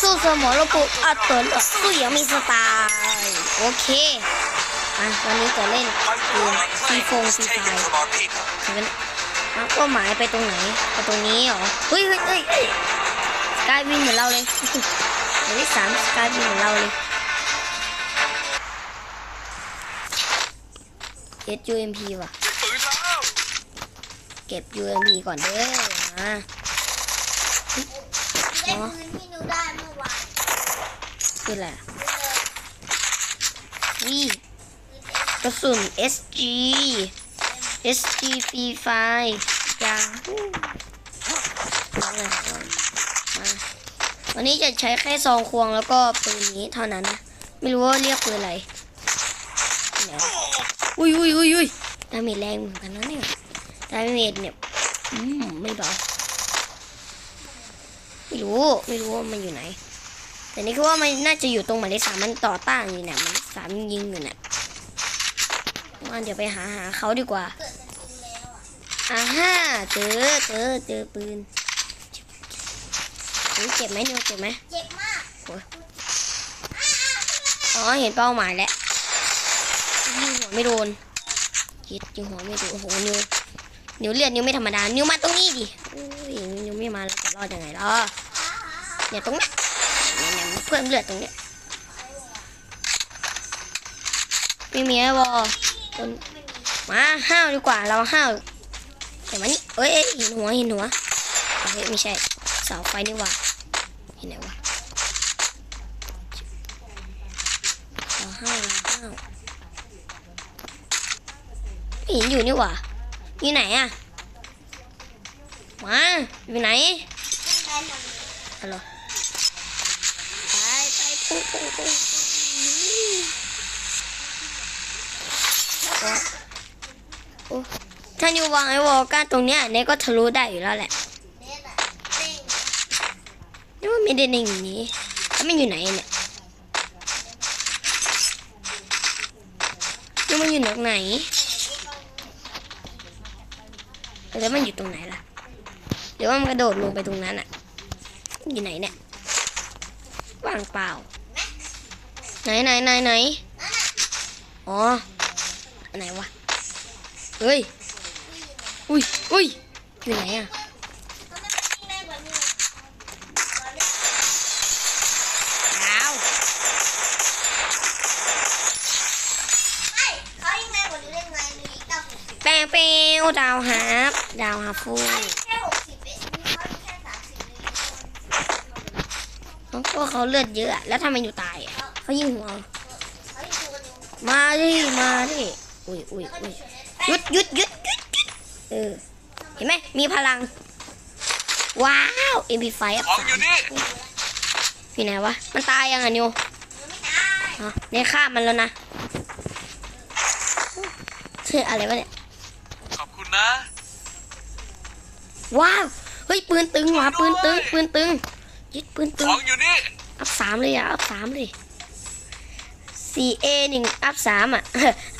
สู้สมรภูมิอัตโนสู้อย่างมีสไตล์โอเคอะวันนี้จะเล่นเกมซีฟงซีไฟเห็นมอะเป้าหมายไปตรงไหนไปตรงนี้เหรอเฮ้ยเฮ้ยเฮ้ยสกายวินเหมือนเราเลยเดี๋ยวที่สามสกายวินเหมือนเราเลย SUMP ว่ะ เก็บ UMP ก่อนเด้อมา ได้ปืนที่หนูได้เมื่อวานคืออะไรอะวิกระสุน SG SG ฟรีไฟยาฮูเอาเลยเอาเลยมาวันนี้จะใช้แค่ซองควงแล้วก็ปืนนี้เท่านั้นนะ ไม่รู้ว่าเรียกปืนอะไรเดี๋ยวอุ้ยอุ้ยอุ้ยอุ้ยดาเมจแรงเหมือนกันนะเนี่ยดาเมจเนี่ย อืม ไม่เบา ไม่รู้ไม่รู้ว่ามันอยู่ไหน แต่นี่คือว่ามันน่าจะอยู่ตรงหมายเลขสามมันต่อต้านอยู่เนี่ยหมันเลขสามยิงอยู่เนี่ยมันเดี๋ยวไปหาหาเขาดีกว่าเกิดจะกินแล้วอะอ่าฮ่าเจอเจอเจอปืนอุ๊ยเจ็บไหมนิวเจ็บไหมเจ็บมากอ๋อเห็นเป้าหมายแล้วยิงหัวไม่โดนยิดยิงหัวไม่โดนโอ้โหนิวนิวเลือดนิวไม่ธรรมดานิวมาตรงนี้ดิอุ้ยนิวไม่มาแล้วจะรอดยังไงล่ะ เนี่ยตรงเนี้ยเนี่ยเพิ่มเลือดตรงเนี้ยไม่มีไอ้บอคนมาห้าวดีกว่าเราห้าวแต่มานี่เอ้ยเห็นหัวเห็นหัวเฮ้ยไม่ใช่เสาไฟนี่ว่าเห็นไหนวะเราห้าวเราห้าวไม่เห็นอยู่นี่ว่าอยู่ไหนอะมาอยู่ไหนฮัลโหลไปไปปุ๊บปุ๊บปุ๊บโอ้โอ้ ถ้านิววางไอ้วอลก้าตรงเนี้ยเนี่ยก็ทะลุได้อยู่แล้วแหละเน็ตอะเด้งนี่ว่าไม่ได้ในอย่างนี้แล้วมันอยู่ไหนเนี่ยนี่มันอยู่ตรงไหนแล้วมันอยู่ตรงไหนล่ะหรือว่ามันกระโดดลงไปตรงนั้นอะอยู่ไหนเนี่ยว่างเปล่า ไหนไหนไหนไหนอ๋อไหนวะเฮ้ยอุ้ยอุ้ยอยู่ไหนอะแป้งเปวดาวฮับดาวฮับฟูน้องตัเขาเลือดเยอะ แล้วทำไมอยู่ตายอะ เขายิงหัวเขายิงตัวนึงมาดิมาดิอุ้ยอุ้ยอุ้ยหยุดหยุดหยุดหยุดหยุดเออเห็นไหมมีพลัง ว้าว MP5 อัพของสาอยู่มนี่อยู่ไหนวะ มันตายยังอะนิวมันไม่ตายอ๋อเนี่ยฆ่ามันแล้วนะชื่ออะไรวะเนี่ย ขอบคุณนะ ว้าว เฮ้ยปืนตึงว่ะปืนตึงปืนตึงยึดปืนตึขงองอยู่นี่ อัพสามเลยอะ อัพสามเลย 4A หนึ่งอัพสามอะ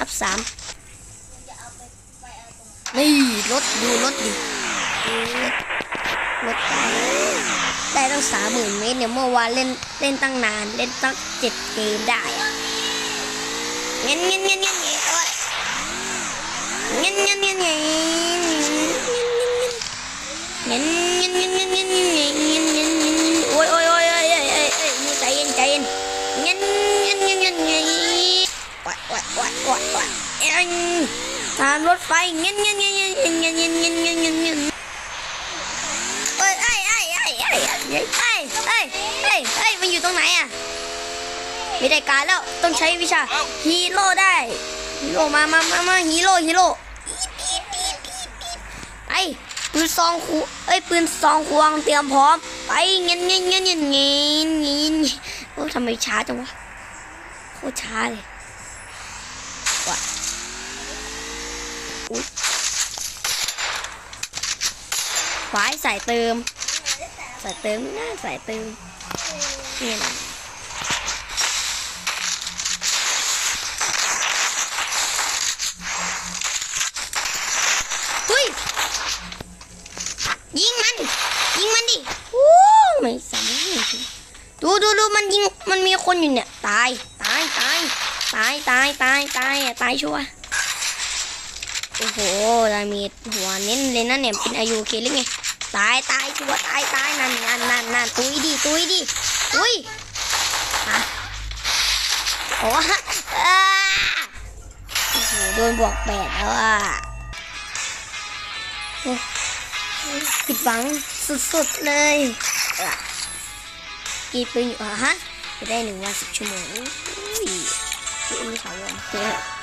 อัพสามจะเอาไปไปเอาตรงนี่รถดูรถดิรถได้ตั้งสามหมื่นเมตรเนี่ยเมื่อวานเล่นเล่นตั้งนานเล่นตั้งเจ็ดเกมได้เงี้ยเงี้ยเงี้ยเงี้ยเงี้ยโอ้ยเงี้ยเงี้ยเงี้ยเงี้ยเงี้ยเงี้ยเงี้ยเงี้ยเงี้ยเงี้ยเงี้ยเงี้ยเงี้ยเงี้ยเงี้ยโอ้ยโอ้ยโอ้ยโอ้ยนี่ใจเย็นใจเย็นเงี้ยเงี้ยเงี้ยเงี้ยเงี้ยโอ้ยโอ้ยโอ้ยโอ้ยโอ้ยเอ็ง ทางรถไฟเงี้ยเงี้ยเงี้ยเงี้ยเงี้ยเงี้ยเงี้ยเงี้ยเงี้ยเงี้ยเงี้ยเอ้ยไอ้ไอ้ไอ้ไอ้ไอ้ไอ้ไอ้ไอ้ไอ้ไอ้มันอยู่ตรงไหนอะไม่ได้การแล้วต้องใช้วิชาฮีโร่ได้ฮีโร่มามามามาฮีโร่ฮีโร่ไอ้ปืนซองคูเอ้ยปืนซองควงเตรียมพร้อมไปเงี้ยเงี้ยเงี้ยเงี้ยเงี้ยเงี้ยโอ้ทำไมช้าจังวะโคตรช้าเลยว่ะ อุ๊ยฝายใส่เติมใส่เติมน่าใส่เติมนี่นะเฮ้ยยิงมัน ยิงมันดิโอ้ไม่สำเร็จดูดูดูมันยิงมันมีคนอยู่เนี่ย ตาย ตาย ตาย ตาย ตาย ตาย ตายตายชัวร์ โอ้โหดามีหัวเน้นเลยนะเนี่ยเป็นอายุเคหรือไงตายตายชัวตายตายนั่นนั่นนั่นนั่นตุยดิตุยดิอุ้ยฮะโอ้ฮะโอ้โหโดนบวกแปดแล้วอะผิดหวังสุดๆเลยกี่ปืนอยู่ะฮะจะได้หนึ่งวันสิบชั่วโมงอุ้ยที่อุ้มเขาวันเนี่ย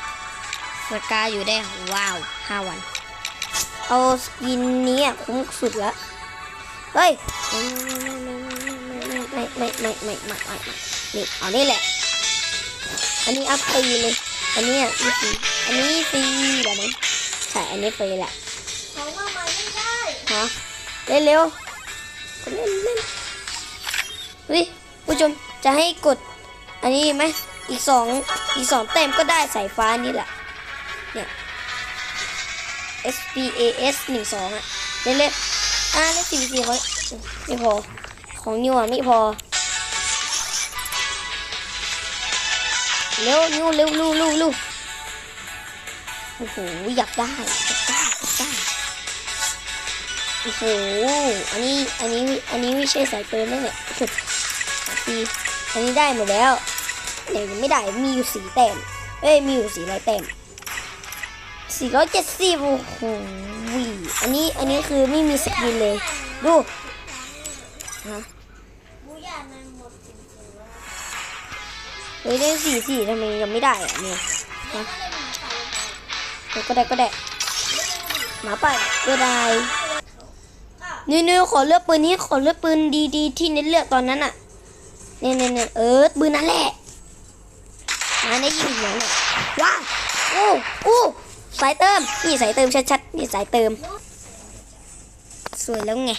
สกาอยู่ได้ว้าวห้าวัน เอาสกินนี้คุ้มสุดละเฮ้ยไม่ไม่ไม่ไม่ไม่ไม่ไม่นี่เอานี่แหละ อันนี้อัพฟรีเลย อันนี้อะฟรีอันนี้ฟรีเหรอมั้งใช่อันนี้ฟรีแหละเขาว่ามันไม่ได้ฮะเล่นเร็วเล่นเล่นเฮ้ยผู้ชมจะให้กด อันนี้ไหมอีกสองอีกสองเต็มก็ได้สายฟ้านี่แหละ เนี่ย S P A S หนึ่งสองอะเล่นเล่นอ่าเล่นสี่สี่เขาไม่พอ ของนิวอะไม่พอ เร็วนิวเร็วเร็วเร็วเร็วโอ้โหอยากได้อยากได้อยากได้โอ้โหอันนี้อันนี้อันนี้ไม่ใช่สายเติมนั่นแหละสุดทีอันนี้ได้หมดแล้วแต่ยังไม่ได้มีอยู่สีแต้มเอ้ยมีอยู่สีร้อยแต้ม สี่ร้อยเจ็ดสิบโอ้โหอันนี้อันนี้คือไม่มีสกินเลย ดูฮะเฮ้ยได้สี่สี่ทำไมยังไม่ได้อะเนี่ยแล้วก็ได้ก็ได้หมาป่าก็ได้นี่นี่ขอเลือกปืนนี้ขอเลือกปืนดีๆ ที่เน็ตเลือกตอนนั้นอะเนี่ยเนี่ยเออปืนนั่นแหละมาได้ยินเสียงเนี่ยว้าวอู้อู้ สายเติม นี่สายเติมชัดๆ นี่สายเติม สวยแล้วไง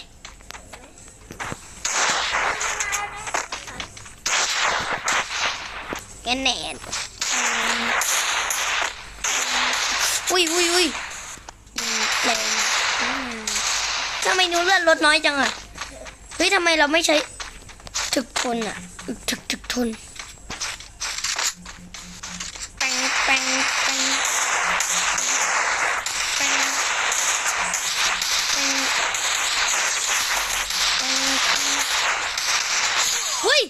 แกแหนนอุ้ยอุ้ยอุ้ยแรงทำไมนิ้วเลือดลดน้อยจังอะ เฮ้ยทำไมเราไม่ใช้ถึกทนอะ ถึกถึกทนแปงแปง เฮ้ย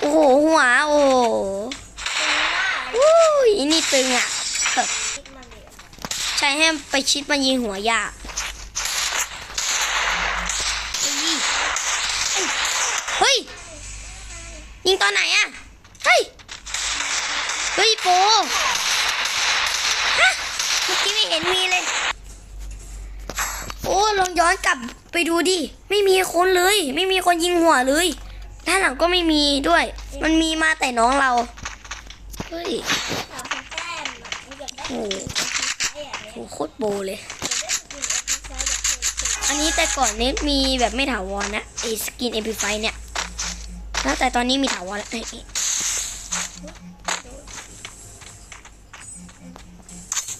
โอ้โห หัว โอ้โหอุ้ยอันนี่ตึงอะแบบคิดมันเลยใช้ให้ไปชิดมายิงหัวยากเฮ้ยเฮ้ย ยิงตอนไหนอะเฮ้ย เฮ้ยโปฮะเมื่อกี้ไม่เห็นมีเลย โอ้ลองย้อนกลับไปดูดิ ไม่มีคนเลย ไม่มีคนยิงหัวเลย ด้านหลังก็ไม่มีด้วย มันมีมาแต่น้องเรา เฮ้ยโอ้โหไอ้โหโคตรโบเลย อันนี้แต่ก่อนนี้มีแบบไม่ถาวรนะไอสกินเอพิไฟเนี่ยแล้วแต่ตอนนี้มีถาวรแล้วเอ้ย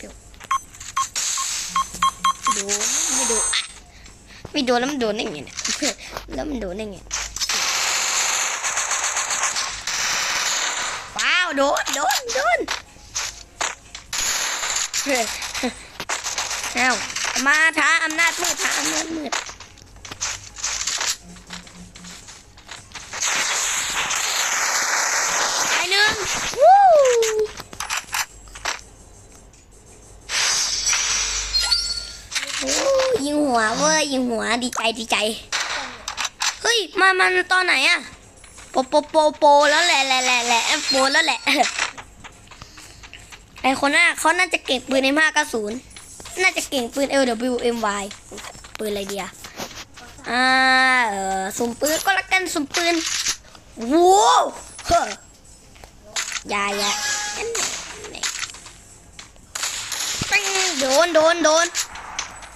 ดี๋ยวโดนไม่ดนอะไม่โดนแล้วมันโดนได้ไงเนี่ยแล้วมันโดนได้ไงว้าว โดนโดนโดนเอ้ามาท้าอำนาจมืดท้าอำนาจมืดไปหนึ่งวู้โอ้ยิงหัวเว้ยยิงหัวดีใจดีใจ เฮ้ย มามันตอนไหนอะ โปโปโปโปแล้วแหละแหละแหละแหละโปแล้วแหละไอคนน่ะเขาน่าจะเก่งปืนในห้ากระสุนน่าจะเก่งปืน LWMY ปืนอะไรเดียอ่าเออสุ่มปืนก็แล้วกันสุ่มปืนว้าวเฮ้ออยายาอันไหนอันไหนปิ้งโดนโดนโดน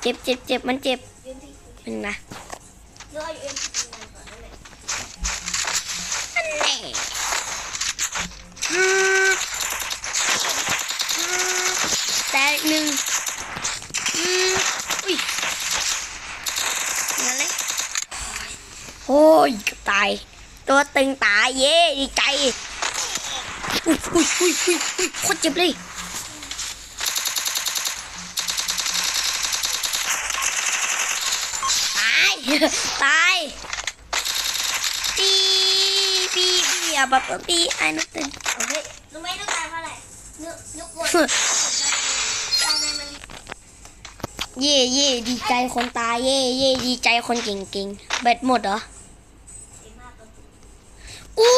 เจ็บเจ็บเจ็บมันเจ็บมันนะ เลือกอยู่เอ็มซีนก่อนนั่นแหละ อันไหนอืมอืมแต่หนึ่งอืมอุ้ยงั้นเลยโอ้ยเกับตาย ตัวตึงตายเย่ดีใจอุ้ยอุ้ยอุ้ยอุ้ยอุ้ยโคตรเจ็บเลยตาย ตาย ย ปีปีอะแบบปีไอ้นักเต้นโอเครู้ไหมต้องการเท่าไหร่นึกกนใจในมันเย่เย่ดีใจคนตายเย่เย่ดีใจคนเก่งๆเบ็ดหมดเหรออู้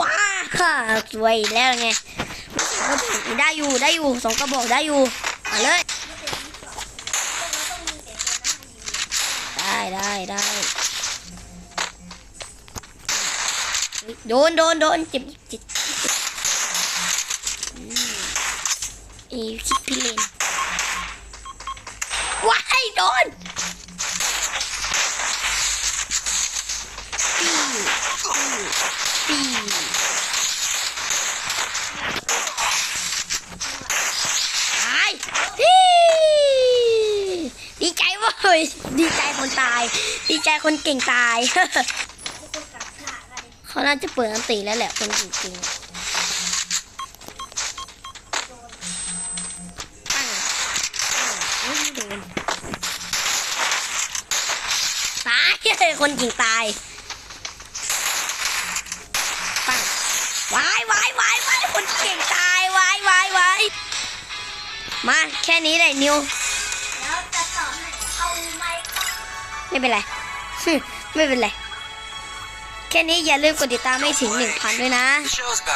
ว้าสวยแล้วไงได้อยู่ได้อยู่สองกระบอกได้อยู่มาเลยได้ได้ได้ โดนโดนโดนเจ็บเจ็บเจ็บอืมอีคิดพิเลนว้ายโดนปีปีปีตายดีดีใจเว้ยดีใจคนตาย ดีใจคนเก่งตาย เขาน่าจะเปิดอันตีแล้วแหละคนจริงๆปังปังอุ๊ยไม่โดนตายคนจริงตายปังวายวายวายวายคนเก่งตายวายวายวายมาแค่นี้แหละนิวแล้วจะต่อให้เอาไม้ไม่เป็นไรไม่เป็นไร แค่นี้อย่าลืมกดติดตามให้ถึงหนึ่งพันด้วยนะ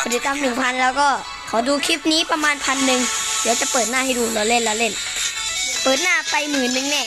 กดติดตามหนึ่งพันแล้วก็ขอดูคลิปนี้ประมาณพันหนึ่งเดี๋ยวจะเปิดหน้าให้ดูเราเล่นเราเล่น เปิดหน้าไปหมื่นหนึ่งแน่